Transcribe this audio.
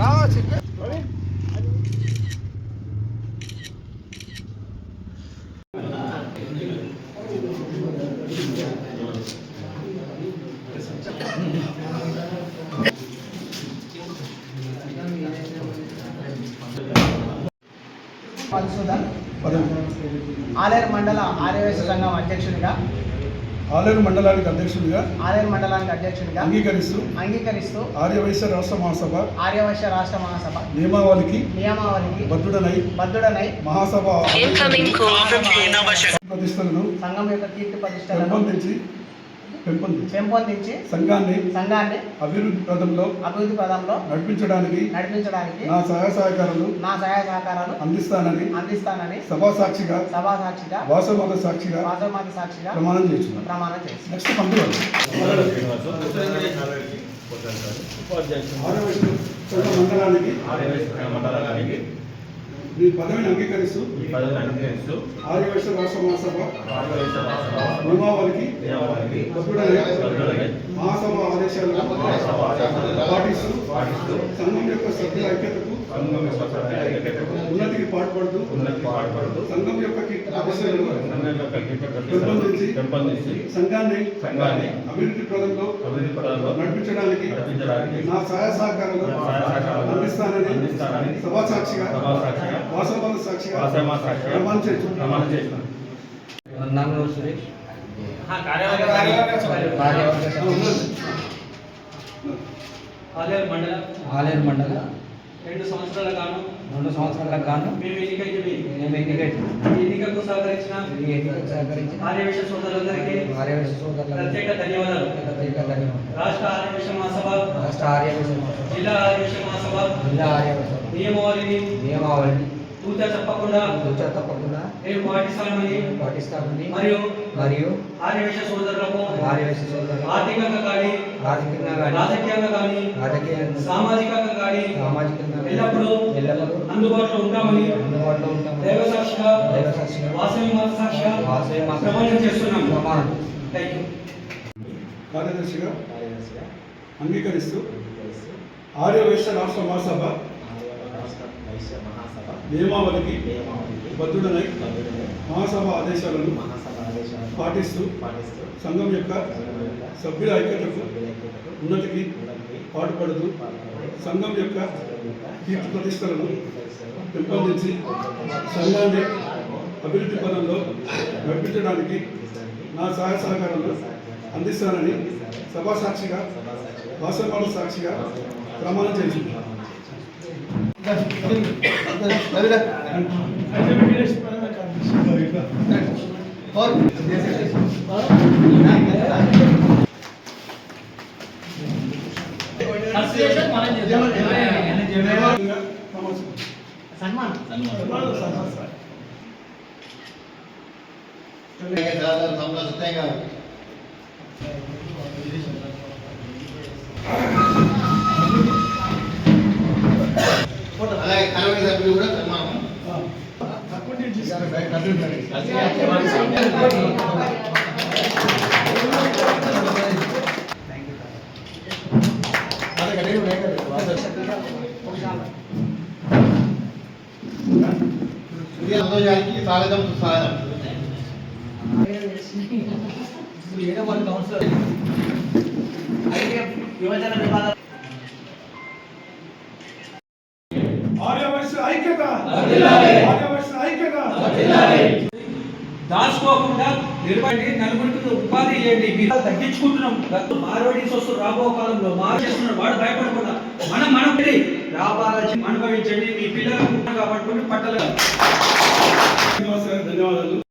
రావచ్చు మధుసూదన్ ఆలేరు మండల ఆర్యవేశ సంఘం అధ్యక్షునిగా. ఆలేరు మండలానికి అధ్యక్షుడిగా ఆలేరు మండలానికి అధ్యక్షునిగా. అంగీకరిస్తూ. అంగీకరిస్తూ. ఆర్యవైశ్య రాష్ట్ర మహాసభ. ఆర్యవైశ్య రాష్ట్ర మహాసభ. నియమావళికి. నియమావళికి. బద్ధుడనై. బద్ధుడనై. మహాసభ. ప్రతిష్టలను సంఘం యొక్క కీర్తి ప్రతిష్టలను పెంపొందించి పెంపొందించి సంఘాన్ని సంఘాన్ని అభివృద్ధి పదంలో అభివృద్ధి పదంలో నడిపించడానికి నడిపించడానికి నా సహాయ సహకారాలు నా సహాయ సహకారాలు అందిస్తానని అందిస్తానని సభా సాక్షిగా సభా సాక్షిగా వాసమత సాక్షిగా వాసవమాత సాక్షిగా ప్రమాణం చేస్తున్నాను. ప్రమాణం చేస్తాను నెక్స్ట్ పంపిణీ ఆర్యవైశ్య మండలానికి మీ పదవిని అంగీకరిస్తూ ఆర్యవైశ్య రాష్ట్ర మహాసభ నియమావళికి బద్ధుడనై మహాసభ ఆదేశాలను పాటిస్తూ సంఘం యొక్క సభ్యుల ఐక్యతకు ఉన్నతికి పాటుపడుతూ సంఘం యొక్క కీర్తి ప్రతిష్టలను పెంపొందించి సంఘాన్ని సంఘాన్ని అభివృద్ధి ప్రదంలో అభివృద్ధి పదంలో నడిపించడానికి నా సహాయ సహకారాలు అందిస్తానని సభా సాక్షిగా సభా సాక్షిగా వాసవమాత సాక్షిగా వాసవ సాక్షిగా ప్రమాణం చేస్తున్నాను. ప్రమాణం చేస్తున్నాను. నంగనూరు సురేష్. ఆలేరు మండల. ఆలేరు మండల. రెండు సంవత్సరాల గాను. రెండు సంవత్సరాలకు గాను మేము ఎన్నికైతే మేము ఎన్నికైతే ఎన్నికకు సహకరించిన ఆర్యవేశ సోదరులందరికీ ఆర్యవేశ సోదరులకు ప్రత్యేక ధన్యవాదాలు. ప్రత్యేక ధన్యవాదాలు. రాష్ట్ర ఆర్యవేశ మహాసభ రాష్ట్ర ఆర్యవేశ మహాసభ, జిల్లా ఆర్యవేశ మహాసభ జిల్లా ఆర్యవేశ నియమావళిని నియమావళిని తూచా తప్పకుండా. తూచా తప్పకుండా. నేను పాటిస్తానని పాటిస్తామని మరియు మరియు ఆర్యవేశ సోదరులకు ఆర్యవేశ సోదరులు ఆర్థికంగా కానీ ఆర్థికంగా కానీ రాజకీయంగా కానీ రాజకీయంగా సామాజికంగా కానీ సామాజికంగా ఎల్లప్పుడూ ఎల్లప్పుడూ అందుబాటులో ఉంటామని అందుబాటులో ఉంటామని దైవ సాక్షిగా దైవ సాక్షిగా వాసవి మాత సాక్షిగా వాసవి మాత ప్రమాణం చేస్తున్నాం ప్రమాణం. థ్యాంక్ యూ కార్యదర్శిగా అంగీకరిస్తూ ఆర్యవైశ్య రాష్ట్ర మహాసభ నియమావళికి బద్ధుడనై మహాసభ ఆదేశాలను పాటిస్తూ సంఘం యొక్క సభ్యుల ఐక్యతకు ఉన్నతికి పాటుపడుతూ సంఘం యొక్క కీర్తి ప్రతిష్టలను పెంపొందించి సంఘాన్ని అభివృద్ధి పదంలో నడిపించడానికి నా సహాయ సహకారాలు అందిస్తానని సభా సాక్షిగా వాసవాల సాక్షిగా ప్రమాణం చేసింది और सन्मान सन्मान सत्याग्रह అది కూడా సన్మానం స్వాగతం సుస్వాగతం యువజన విభాగం ఆర్యవైశ్య యువజన విభాగం ఐక్యత. దాచుకోకుండా నిర్వహి నలుగురికి ఉపాధి చేయండి మీరు తగ్గించుకుంటున్నాం. గత మారవాడి సొస్తు రాబో కాలంలో మారు చేస్తున్నారు వాడు భయపడకుండా. మనం మనం లాభాలు అనుభవించండి. మీ పిల్లలకు కాబట్టి పట్టలేదు. ధన్యవాదాలు.